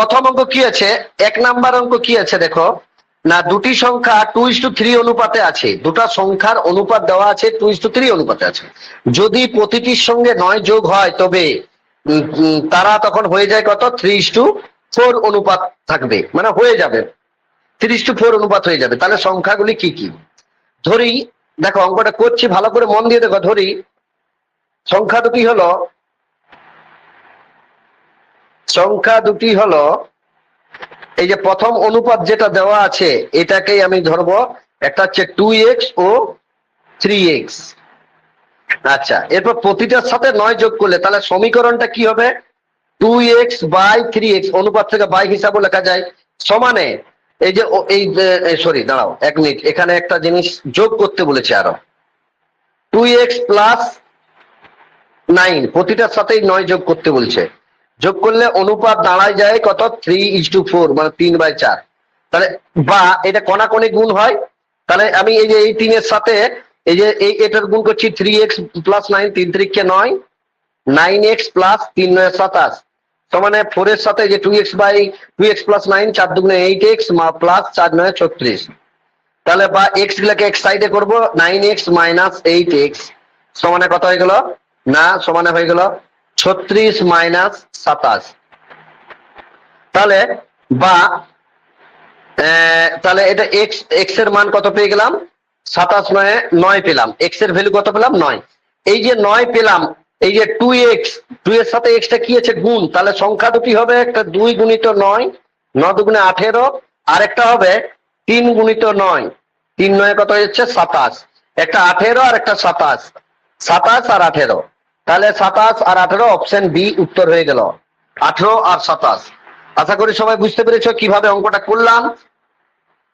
প্রথম অঙ্ক কি আছে? এক নাম্বার অঙ্ক কি আছে দেখো? না, দুটি সংখ্যা টু ইস টু থ্রি অনুপাতে আছে। দুটা সংখ্যার অনুপাত দেওয়া আছে টু ইস টু থ্রি অনুপাতে আছে। যদি প্রতিটির সঙ্গে নয় যোগ হয়, তবে তারা তখন হয়ে যায় কত? থ্রি ইস টু ফোর অনুপাত থাকবে। মানে হয়ে যাবে। থ্রি ইস টু ফোর অনুপাত হয়ে যাবে। তাহলে সংখ্যাগুলি কি কি? ধরি, দেখো অঙ্কটা করছি, ভালো করে মন দিয়ে দেখো, ধরি। সংখ্যা দুটি হলো সংখ্যা দুটি হলো, এই যে প্রথম অনুপাত যেটা দেওয়া আছে, এটাকেই আমি ধরবো, একটা হচ্ছে টু এক্স ও থ্রি এক্স আচ্ছা এরপর প্রতিটার সাথে নয় যোগ করলে, তাহলে সমীকরণটা কি হবে? Two X by three X অনুপাত থেকে বাই হিসাবে লেখা যায়। সমানে, এই যে এই সরি দাঁড়াও, এক মিনিট এখানে একটা জিনিস যোগ করতে বলেছে আরও। টু এক্স প্লাস নাইন প্রতিটার সাথেই নয় যোগ করতে বলছে। যোগ করলে অনুপাত দাঁড়ায় যায় কত? থ্রি ইজ টু ফোর মানে তিন বাই চার। তাহলে বা এটা কণাকণি গুণ হয়। তাহলে আমি এই যে এই তিনের সাথে এই যে এই এটার গুণ করছি থ্রি এক্স প্লাস নাইন তিন তিরিখকে নয়। নাইন এক্স প্লাস তিন নয়, সাতাশ। সমানে ফোর এর সাথে যে two X by two X plus nine চার দুগুণে এইট এক্স প্লাস চার নয়, ছত্রিশ। তাহলে বা এক্স গুলাকে এক সাইডে করব nine X minus eight X সমানে কত হয়ে গেল? না, সমানে হয়ে গেল ছত্রিশ মাইনাস সাতাশ। তাহলে বা তাহলে এটা এক্স এক্সের মান কত পেয়ে গেলাম? সাতাশ নয় নয় পেলাম। এক্সের ভ্যালু কত পেলাম? নয়। এই যে নয় পেলাম, এই যে টু এক্স টু এর সাথে এক্সটা কি আছে? গুণ। তাহলে সংখ্যা দুটি হবে একটা দুই গুণিত নয় ন দুগুণে আঠেরো। আর একটা হবে তিন গুণিত নয়। তিন নয় কত হচ্ছে সাতাশ। একটা আঠেরো আর একটা সাতাশ। সাতাশ আর আঠেরো। তাহলে সাতাশ আর আঠেরো অপশন বি উত্তর হয়ে গেল। আঠারো আর সাতাশ। আশা করি সবাই বুঝতে পেরেছ কীভাবে অঙ্কটা করলাম।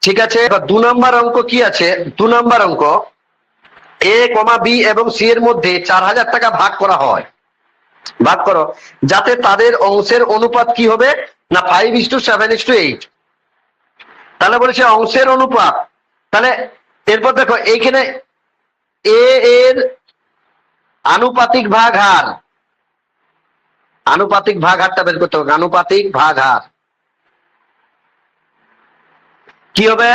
ঠিক আছে দু নম্বর অঙ্ক কি আছে? দু নম্বর অঙ্ক এ কমা বি এবং সি এর মধ্যে চার হাজার টাকা ভাগ করা হয়। ভাগ করো। যাতে তাদের অংশের অনুপাত কি হবে? না five is to seven is to eight তাহলে বলেছে অংশের অনুপাত। তাহলে এরপর দেখো, এইখানে এ এর আনুপাতিক ভাগ হার। আনুপাতিক ভাগ হারটা বের করতে হবে। আনুপাতিক ভাগ হার। কি হবে?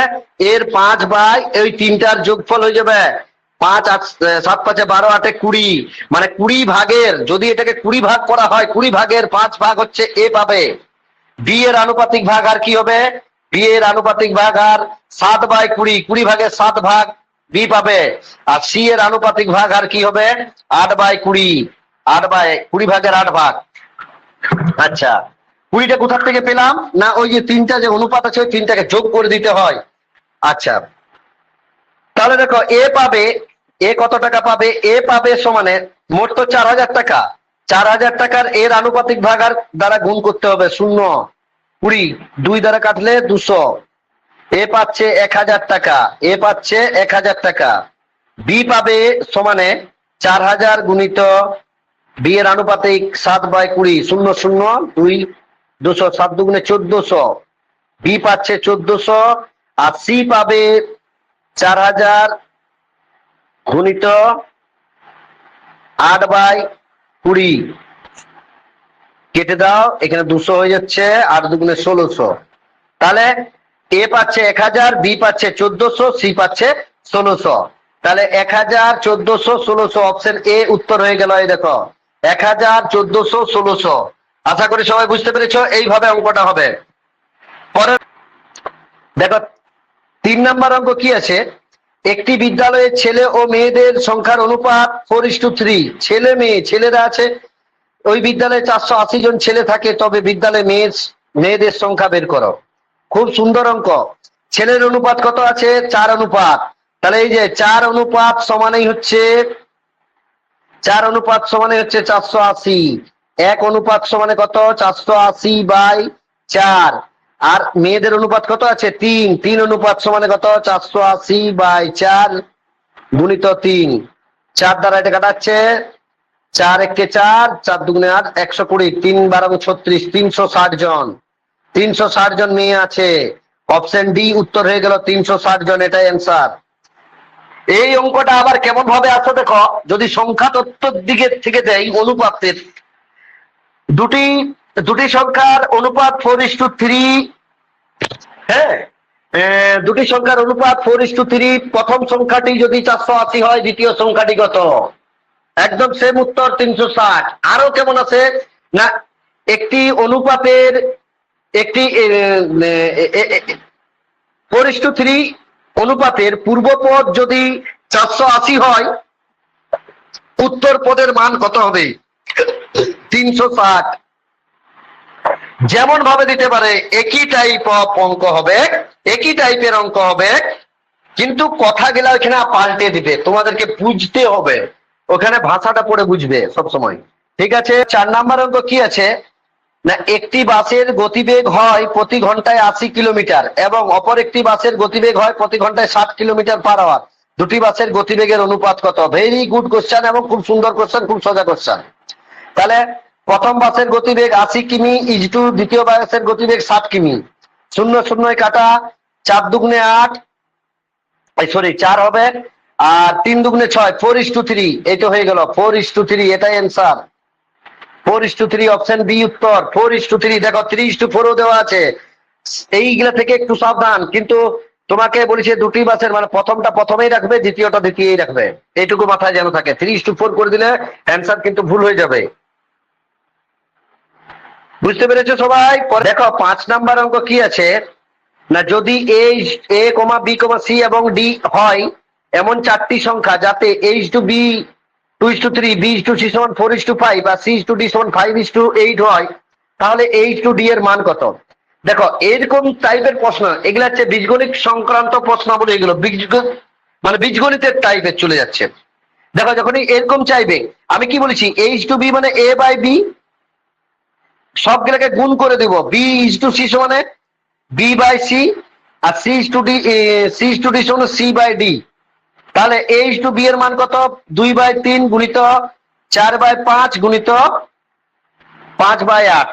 এর পাঁচ বাই ওই তিনটার যোগফল হয়ে যাবে পাঁচ আট সাত পাঁচে বারো, আটে কুড়ি। মানে কুড়ি ভাগের, যদি এটাকে কুড়ি ভাগ করা হয়, কুড়ি ভাগের পাঁচ ভাগ হচ্ছে এ পাবে। বি এর আনুপাতিক ভাগ আর কি হবে? বি এর আনুপাতিক ভাগ আর সাত বাই কুড়ি। কুড়ি ভাগের সাত ভাগ বি পাবে। আর সি এর আনুপাতিক ভাগ আর কি হবে? আট বাই কুড়ি। আট বাই কুড়ি ভাগের আট ভাগ। আচ্ছা। কুড়িটা কোথার থেকে পেলাম? না, ওই যে তিনটা যে অনুপাত আছে, ওই তিনটাকে যোগ করে দিতে হয়। আচ্ছা। তাহলে দেখো এ পাবে এ কত টাকা পাবে? এ পাবে সমানে মোট তো চার হাজার টাকা। চার হাজার টাকার এর আনুপাতিক ভাগ আর দ্বারা গুণ করতে হবে শূন্য। কুড়ি। দুই দ্বারা কাটলে দুশো। এ পাচ্ছে এক হাজার টাকা, এ পাচ্ছে এক হাজার টাকা। বি পাবে সমানে চার হাজার গুণিত বি এর আনুপাতিক সাত বাই কুড়ি, শূন্য শূন্য দুই দুশো সাত দুগুণে চোদ্দশো। বি পাচ্ছে চোদ্দশো আর সি পাবে চার হাজার গুণিত আট বাই কুড়ি। কেটে দাও, এখানে দুশো হয়ে যাচ্ছে, আট দুগুণে ষোলোশো। তাহলে এ পাচ্ছে এক হাজার, বি পাচ্ছে চোদ্দশো, সি পাচ্ছে ষোলোশো। তাহলে এক হাজার, চোদ্দশো, ষোলোশো অপশন এ উত্তর হয়ে গেল, এই দেখো। এক হাজার, চোদ্দশো, ষোলোশো। আশা করি সবাই বুঝতে পেরেছ, এইভাবে অঙ্কটা হবে। পরে দেখো, তিন নম্বর অঙ্ক কি আছে? একটি বিদ্যালয়ে ছেলে ও মেয়েদের সংখ্যার অনুপাত ফোর ইস টু থ্রি ছেলে, মেয়ে, ছেলেরা আছে। ওই বিদ্যালয়ে চারশো আশি জন ছেলে থাকে, তবে বিদ্যালয়ে মেয়ের মেয়েদের সংখ্যা বের করো। খুব সুন্দর অঙ্ক। ছেলের অনুপাত কত আছে? চার অনুপাত। তাহলে এই যে চার অনুপাত সমানেই হচ্ছে, চার অনুপাত সমানে হচ্ছে চারশো আশি। এক অনুপাত সমানে কত? চারশো আশি বাই চার। আর মেয়েদের অনুপাত কত আছে? তিন। তিন অনুপাত সমানে কত? চারশো আশি বাই চার গুণিত তিন। চার দ্বারা এটা কাটাচ্ছে, চার একে চার চার দুগুণে আট, একশো কুড়ি। তিন বারো ছত্রিশ, তিনশো ষাট জন। তিনশো ষাট জন মেয়ে আছে। অপশন ডি উত্তর হয়ে গেল তিনশো ষাট জন, এটাই অ্যান্সার এই অঙ্কটা আবার কেমন ভাবে আছে দেখো, যদি সংখ্যা তত্ত্বর দিকে থেকে দেয় অনুপাতের। দুটি দুটি সংখ্যার অনুপাত ফোর ইস টু থ্রি হ্যাঁ? দুটি সংখ্যার অনুপাত ফোর ইস টু থ্রি প্রথম সংখ্যাটি যদি চারশো আশি হয়, দ্বিতীয় সংখ্যাটি কত? একদম সেম উত্তর, তিনশো ষাট। আরও কেমন আছে? না, একটি অনুপাতের একটি টু থ্রি অনুপাতের পূর্বপদ যদি চারশো আশি হয়, উত্তর পদের মান কত হবে? তিনশো ষাট। যেমন ভাবে দিতে পারে, একই টাইপ অফ অঙ্ক হবে, একই টাইপের অঙ্ক হবে, কিন্তু কথা গেলা ওখানে পাল্টে দিবে। তোমাদেরকে বুঝতে হবে। ওখানে ভাষাটা পড়ে বুঝবে সব সময় ঠিক আছে? চার নাম্বার অঙ্ক কি আছে? না, একটি বাসের গতিবেগ হয় প্রতি ঘন্টায় আশি কিলোমিটার এবং অপর একটি বাসের গতিবেগ হয় প্রতি ঘন্টায় ষাট কিলোমিটার পার আওয়ার দুটি বাসের গতিবেগের অনুপাত কত? ভেরি গুড কোশ্চেন এবং খুব সুন্দর কোশ্চেন খুব সোজা কোশ্চেন তাহলে প্রথম বাসের গতিবেগ আশি কিমি ইজ টু দ্বিতীয় বাসের গতিবেগ ষাট কিমি। শূন্য শূন্য কাটা, চার দুগুণে আট সরি চার হবে, আর তিন দুগুণে ছয় ফোর ইস টু থ্রি তো হয়ে গেল ফোর ইস টু থ্রি এটাই answer four is to three option B উত্তর। ফোর ইস টু থ্রি দেখো থ্রি ইস টু ফোরও দেওয়া আছে। এইগুলা থেকে একটু সাবধান, কিন্তু তোমাকে বলেছে দুটি বাসের মানে প্রথমটা প্রথমেই রাখবে, দ্বিতীয়টা দ্বিতীয়ই রাখবে। এইটুকু মাথায় যেন থাকে। থ্রি ইস টু ফোর করে দিলে অ্যান্সার কিন্তু ভুল হয়ে যাবে। বুঝতে পেরেছ সবাই? দেখো, পাঁচ নাম্বার অঙ্ক কি আছে? না, যদি H A comma B comma C এবং ডি হয়, এমন চারটি সংখ্যা যাতে H to B two is to three B is to C সমান ফোর ইস টু ফাইভ আর সি ইস টু ডি সমান ফাইভ ইস টু এইট হয় তাহলে এইচ টু ডি এর মান কত দেখো এরকম টাইপের প্রশ্ন এগুলো হচ্ছে বীজগণিত সংক্রান্ত প্রশ্নাবলী এগুলো মানে বীজগণিতের টাইপের চলে যাচ্ছে দেখো যখনই এরকম চাইবে আমি কি বলেছি এইচ টু বি মানে এ বাই বি সবগুলোকে গুণ করে দেব বি ইজ টু সি সমানে B by C R C is to D C is to D সমানে সি বাই ডি তাহলে এইচ টু বি এর মান কত? দুই বাই তিন গুণিত চার বাই পাঁচ গুণিত পাঁচ বাই আট।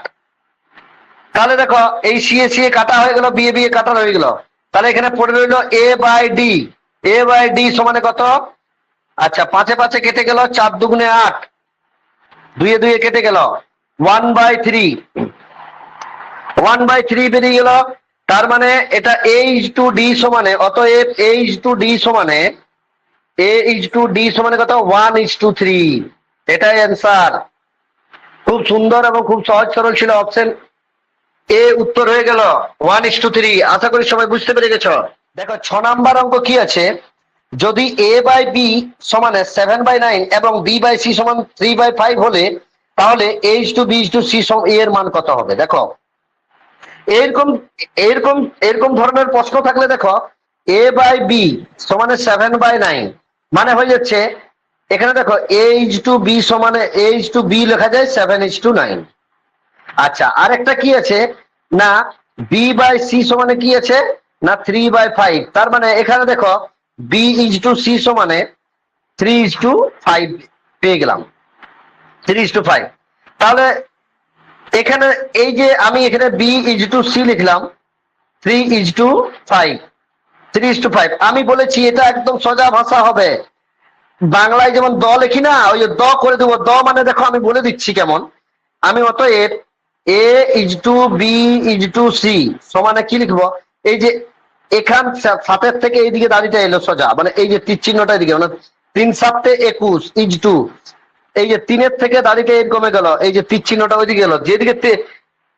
তাহলে দেখো, এই সি এ সি এ কাটা হয়ে গেল বি এ বি এ কাটা হয়ে গেল। তাহলে এখানে পড়ে রইল A by D A by D সমানে কত? আচ্ছা পাঁচে পাঁচে কেটে গেল, চার দুগুণে আট। দুয়ে দুয়ে কেটে গেল one by three one by three বেরিয়ে গেল, তার মানে এটা এইচ টু ডি সমানে, অতএব এইচ টু ডি সমানে এ ইজ টু ডি সমানে কত ওয়ান ইজ টু থ্রি এটাই অ্যান্সার খুব সুন্দর এবং খুব সহজ সরল ছিল অপশন এ উত্তর হয়ে গেল ওয়ান ইস টু থ্রি আশা করি সবাই বুঝতে পেরে গেছ। দেখো, ছ নাম্বার অঙ্ক কি আছে? যদি এ বাই বি সমানে সেভেন বাই নাইন এবং বি বাই সি সমান থ্রি বাই ফাইভ হলে, তাহলে H to B to C এর মান কত হবে? দেখো, এরকম এরকম এরকম ধরনের প্রশ্ন থাকলে দেখো এ বাই বি সমানে সেভেন বাই নাইন মানে হয়ে যাচ্ছে এখানে দেখো এইচ টু বি সমানে এইচ টু বি লেখা যায় সেভেন এইচ টু নাইন আচ্ছা আর একটা কি আছে? না বি বাই সি সমানে কি আছে? না থ্রি বাই ফাইভ তার মানে এখানে দেখো বি ইজ টু সি সমানে থ্রি ইজ টু ফাইভ পেয়ে গেলাম। থ্রি ইজ টু ফাইভ তাহলে এখানে, এই যে আমি এখানে বি ইজ টু সি লিখলাম three is to five three to five আমি বলেছি, এটা একদম সোজা ভাষা হবে। বাংলায় যেমন দ লিখি না, ওই দ করে দেবো। দ মানে দেখো, আমি বলে দিচ্ছি কেমন। আমি অতএব A is to B is to C সমানে কি লিখব? এই যে এখান সাতের থেকে এইদিকে দাঁড়িটা এলো সোজা মানে এই যে তীর চিহ্নটা এদিকে মানে তিন সাতে একুশ ইজ টু এই যে তিনের থেকে দাঁড়িটা কমে গেল, এই যে তীর চিহ্নটা ওইদিকে গেল যেদিকে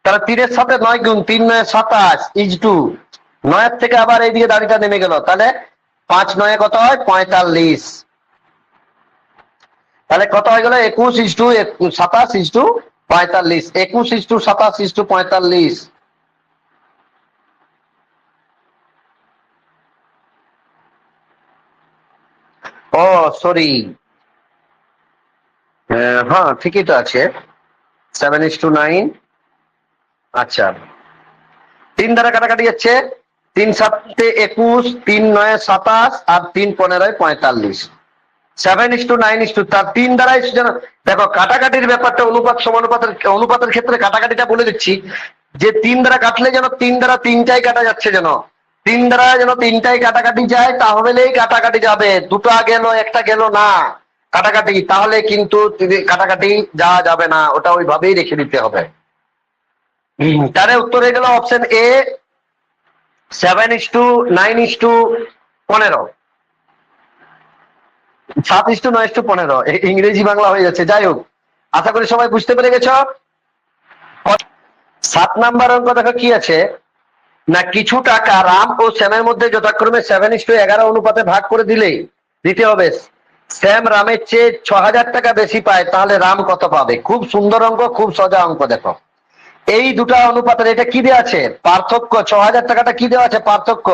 তারা তিনের সাথে নয় গুণ, তিন নয় সাতাশ ইজ টু নয়ের থেকে আবার এইদিকে দাঁড়িটা নেমে গেল। তাহলে পাঁচ নয় কত হয়? পঁয়তাল্লিশ। তাহলে কত হয়ে গেল? একুশ ইস টু সাতাশ ইস টু পঁয়তাল্লিশ। একুশ ইস টু সাতাশ ইস টু পঁয়তাল্লিশ। ও, সরি। হ্যাঁ ঠিকই তো আছে। Seven is to nine. আচ্ছা। তিন দ্বারা কাটাকাটি যাচ্ছে তিন সাতে একুশ, তিন নয় সাতাশ আর তিন পনেরোয় পঁয়তাল্লিশ। Seven is to nine is to তার তিন দ্বারাই যেন, দেখো, কাটাকাটির ব্যাপারটা অনুপাত, সমানুপাতের, অনুপাতের ক্ষেত্রে কাটাকাটিটা বলে দিচ্ছি। যে তিন দ্বারা কাটলে যেন তিন দ্বারা তিনটাই কাটা যাচ্ছে যেন। তিন দ্বারা যেন তিনটাই কাটাকাটি যায়, তাহলেই কাটাকাটি যাবে। দুটো গেল, একটা গেল, না। কাটাকাটি, তাহলে কিন্তু কাটাকাটি যাওয়া যাবে না। ওটা ওইভাবেই রেখে দিতে হবে। তাহলে উত্তর হয়ে গেল option A seven is to, nine is to, পনেরো। সাত ইস টু, নয় ইস টু, পনেরো। ইংরেজি বাংলা হয়ে যাচ্ছে। যাই হোক, আশা করি সবাই বুঝতে পেরে গেছ। সাত নাম্বার অঙ্ক দেখো কি আছে? না, কিছু টাকা রাম ও শ্যামের মধ্যে যথাক্রমে সেভেন ইস টু এগারো অনুপাতে ভাগ করে দিলেই দিতে হবে। শ্যাম রামের চেয়ে ছ হাজার টাকা বেশি পায়, তাহলে রাম কত পাবে? খুব সুন্দর অঙ্ক, খুব সোজা অঙ্ক দেখো। এই দুটা অনুপাতের এটা কি দেওয়া আছে? পার্থক্য ছ হাজার টাকাটা কি দেওয়া আছে? পার্থক্য।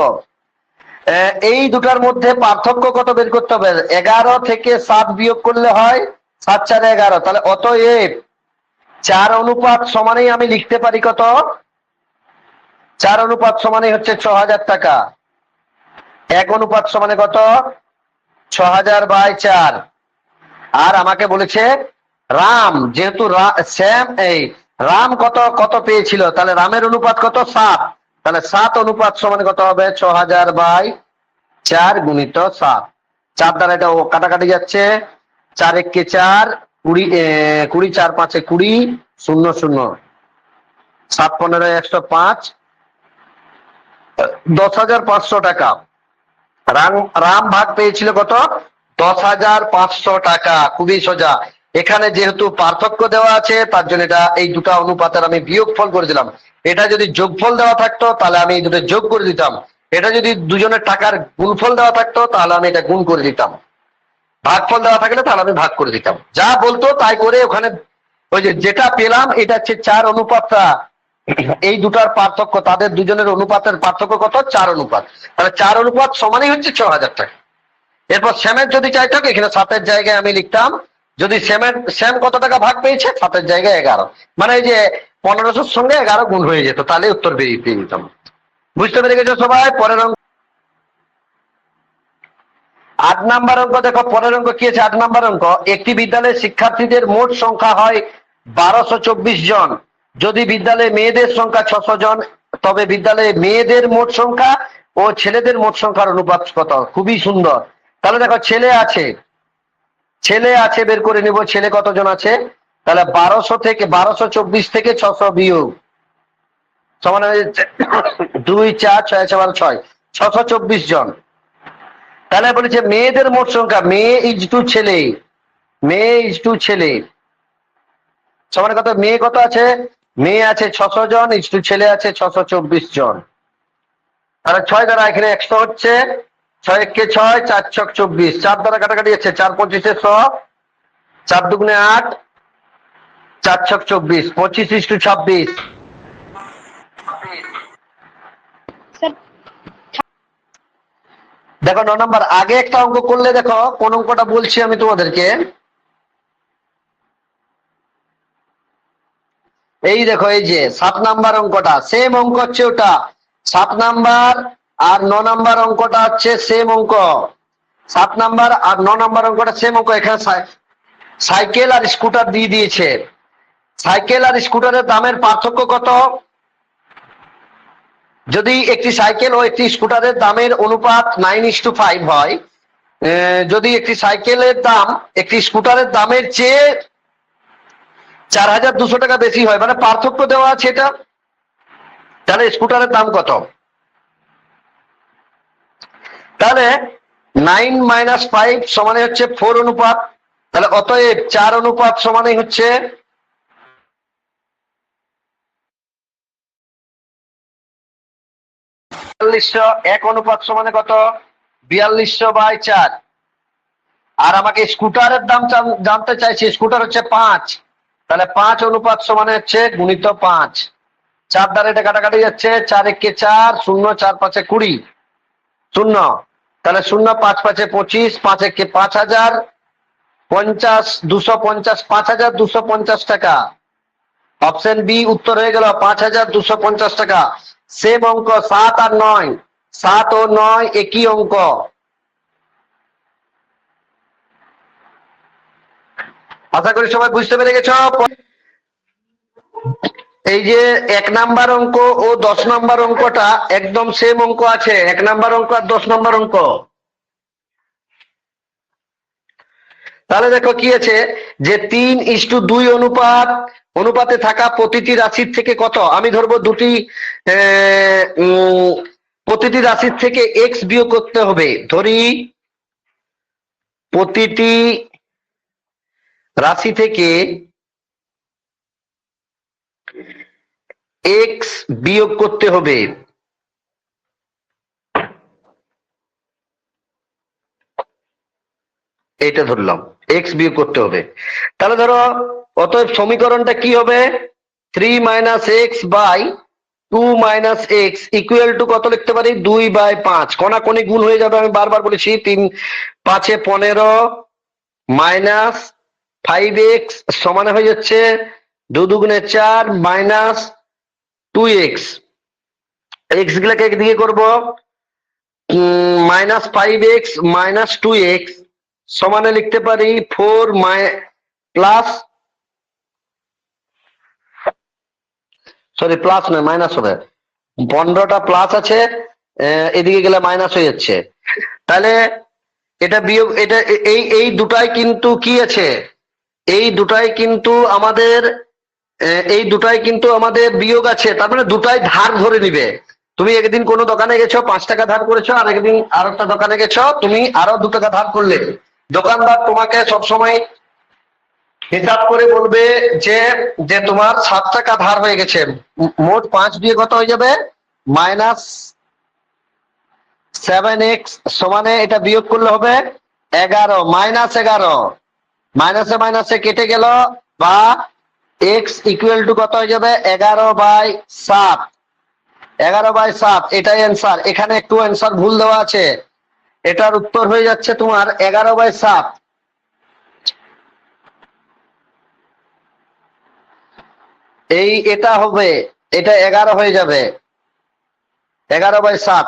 এই দুটার মধ্যে পার্থক্য কত বের করতে হবে? এগারো থেকে সাত বিয়োগ করলে হয় সাত চারে এগারো। তাহলে অত অতএব চার অনুপাত সমানেই আমি লিখতে পারি কত? চার অনুপাত সমানেই হচ্ছে ছ হাজার টাকা। এক অনুপাত সমানে কত? ছ হাজার বাই চার। আর আমাকে বলেছে রাম, যেহেতু শ্যাম, এই রাম কত কত পেয়েছিল? তাহলে রামের অনুপাত কত? সাত। তাহলে সাত অনুপাত সমান কত হবে? ছ হাজার বাই চার গুণিত সাত। চার দ্বারা এটা কাটাকাটি যাচ্ছে। চার এককে চার, কুড়ি কুড়ি, চার, পাঁচে কুড়ি, শূন্য শূন্য। সাত পনেরো, একশো পাঁচ। দশ হাজার পাঁচশো টাকা। রাম রাম ভাগ পেয়েছিল কত? দশ হাজার পাঁচশো টাকা। খুবই সোজা। এখানে যেহেতু পার্থক্য দেওয়া আছে, তার জন্য এটা, এই দুটা অনুপাতের আমি বিয়োগফল করে দিলাম। এটা যদি যোগফল দেওয়া থাকতো, তাহলে আমি এই দুটো যোগ করে দিতাম। এটা যদি দুজনের টাকার গুণফল দেওয়া থাকতো, তাহলে আমি এটা গুণ করে দিতাম। ভাগফল দেওয়া থাকলে তাহলে আমি ভাগ করে দিতাম। যা বলতো তাই করে ওখানে, ওই যে যেটা পেলাম, এটা হচ্ছে চার অনুপাতটা। এই দুটার পার্থক্য, তাদের দুজনের অনুপাতের পার্থক্য কত? চার অনুপাত। তাহলে চার অনুপাত সমানই হচ্ছে ছ হাজার টাকা। এরপর শ্যামের যদি চাইতো, এখানে সাতের জায়গায় আমি লিখতাম যদি শ্যামের শ্যাম কত টাকা ভাগ পেয়েছে? সাতের জায়গায় এগারো। মানে এই যে পনেরোশোর সঙ্গে এগারো গুণ হয়ে যেত তাহলে উত্তর বেরিয়ে পেয়ে যেতাম বুঝতে পেরে গেছো সবাই? পরের অঙ্ক। আট নাম্বার অঙ্ক, দেখো, পরের অঙ্ক কি আছে? আট নাম্বার অঙ্ক। একটি বিদ্যালয়ের শিক্ষার্থীদের মোট সংখ্যা হয় বারোশো চব্বিশ জন। যদি বিদ্যালয়ে মেয়েদের সংখ্যা ছশো জন, তবে বিদ্যালয়ে মেয়েদের মোট সংখ্যা ও ছেলেদের মোট সংখ্যার অনুপাত কত? খুবই সুন্দর। তাহলে দেখো, ছেলে আছে ছেলে আছে, বের করে নিব, ছেলে কতজন আছে? তাহলে বারোশো থেকে, বারোশো চব্বিশ থেকে ছশো বিয়োগ। সমান দুই, চার, ছয় ছয়, বারো, ছয়। ছশো চব্বিশ জন। তাহলে বলেছে, মেয়েদের মোট সংখ্যা, মেয়ে ইজ টু ছেলে। মেয়ে ইজ টু ছেলে। সমান কত, মেয়ে কত আছে? মেয়ে আছে ছশো জন ইজ টু ছেলে আছে ছশো চব্বিশ জন। তাহলে ছয় দ্বারা এখানে একশো হচ্ছে। ছয় কে ছয় চার ছক চব্বিশ। চার দ্বারা কাটাকাটি যাচ্ছে চার পঁচিশে শ চার দুগুণে আট চার ছক চব্বিশ পঁচিশ ইস টু ছাব্বিশ। দেখো ন নম্বর আগে একটা অঙ্ক করলে দেখো কোন অঙ্কটা বলছি আমি তোমাদেরকে? এই দেখো এই যে সাত নাম্বার অঙ্কটা সেম অঙ্ক হচ্ছে ওটা। সাত নাম্বার আর ন নাম্বার অঙ্কটা হচ্ছে সেম অঙ্ক। সাত নাম্বার আর ন নাম্বার অঙ্কটা সেম অঙ্ক। এখানে সাই- সাইকেল আর স্কুটার দিয়ে দিয়েছে। সাইকেল আর স্কুটারের দামের পার্থক্য কত? যদি একটি সাইকেল ও একটি স্কুটারের দামের অনুপাত নাইন ইস টু ফাইভ হয় যদি একটি সাইকেলের দাম একটি স্কুটারের দামের চেয়ে চার হাজার দুশো টাকা বেশি হয় মানে পার্থক্য দেওয়া আছে এটা, তাহলে স্কুটারের দাম কত? তাহলে নাইন মাইনাস ফাইভ সমানে হচ্ছে ফোর অনুপাত, তাহলে অতএব চার অনুপাত সমানে হচ্ছে বিয়াল্লিশশো, এক অনুপাত সমানে কত? বিয়াল্লিশশো বাই চার। আর আমাকে স্কুটারের দাম জানতে চাইছি, স্কুটার হচ্ছে পাঁচ। তাহলে পাঁচ অনুপাত সমানে হচ্ছে গুণিত পাঁচ। চার দ্বারা এটা কাটাকাটি যাচ্ছে, চার একে চার, শূন্য, চার পাঁচে কুড়ি। শূন্য। তাহলে শূন্য, পাঁচ পাঁচে পঁচিশ, পাঁচ একে পাঁচ হাজার, পঞ্চাশ, দুশো পঞ্চাশ, পাঁচ হাজার, দুশো পঞ্চাশ টাকা। অপশন বি, উত্তর হয়ে গেল, পাঁচ হাজার, দুশো পঞ্চাশ টাকা। সেম অঙ্ক, সাত আর নয়। সাত ও নয়, একই অঙ্ক। আশা করি সবাই বুঝতে পেরে গেছ? এই যে এক নাম্বার অঙ্ক ও দশ নাম্বার অঙ্কটা একদম সেম অঙ্ক আছে। এক নাম্বার অঙ্ক আর দশ নাম্বার অঙ্ক। তাহলে দেখো কি আছে? যে তিন ইস্টু দুই অনুপাত, অনুপাতে থাকা প্রতিটি রাশির থেকে কত? আমি ধরবো দুটি প্রতিটি রাশির থেকে এক্স বিয়োগ করতে হবে। ধরি, প্রতিটি রাশি থেকে এক্স বিয়োগ করতে হবে। এইটা ধরলাম। এক্স বিয়োগ করতে হবে। তাহলে ধরো, অতএব সমীকরণটা কি হবে? Three minus x by two minus x equal to কত লিখতে পারি? দুই বাই পাঁচ। কোনি গুণ হয়ে যাবে, আমি বারবার বলেছি। তিন, পাঁচে পনেরো মাইনাস ফাইভ এক্স সমানে হয়ে যাচ্ছে। দু দুগুণে চার মাইনাস টু এক্স এক্স গুলাকে একদিকে করব। Minus five x minus two x সমানে লিখতে পারি four my plus sorry plus নয় মাইনাস হবে। পনেরোটা প্লাস আছে এদিকে গেলে মাইনাস হয়ে যাচ্ছে। তাহলে এটা বিয়োগ, এটা, এই এই দুটাই কিন্তু কি আছে? এই দুটাই কিন্তু আমাদের এই দুটাই কিন্তু আমাদের বিয়োগ আছে। তার মানে দুটাই ধার ধরে নিবে। তুমি একদিন কোনো দোকানে গেছো, পাঁচ টাকা ধার করেছ, আর একদিন আর একটা দোকানে গেছো, তুমি আরও দু টাকা ধার করলে। দোকানদার তোমাকে সবসময় হিসাব করে বলবে যে যে তোমার সাত টাকা ধার হয়ে গেছে। মোট পাঁচ দিয়ে কত হয়ে যাবে? মাইনাস সেভেন এক্স সমানে এটা বিয়োগ করলে হবে এগারো। মাইনাস এগারো। মাইনাসে মাইনাসে কেটে গেল বা এক্স ইকুয়াল টু কত হয়ে যাবে? এগারো বাই সাত। এগারো বাই সাত, এটাই অ্যান্সার এখানে একটু অ্যান্সার ভুল দেওয়া আছে। এটার উত্তর হয়ে যাচ্ছে তোমার এগারো বাই সাত। এই এটা হবে, এটা এগারো হয়ে যাবে। এগারো বাই সাত।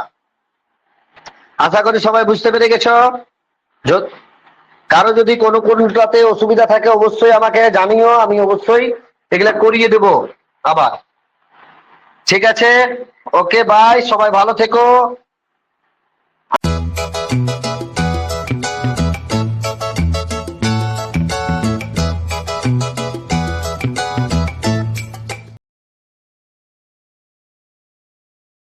আশা করি সবাই বুঝতে পেরে গেছো? কারও যদি কোনো কোনটাতে অসুবিধা থাকে, অবশ্যই আমাকে জানিও, আমি অবশ্যই এগুলা করিয়ে দেব। আবার। ঠিক আছে? ওকে বাই সবাই ভালো থেকো।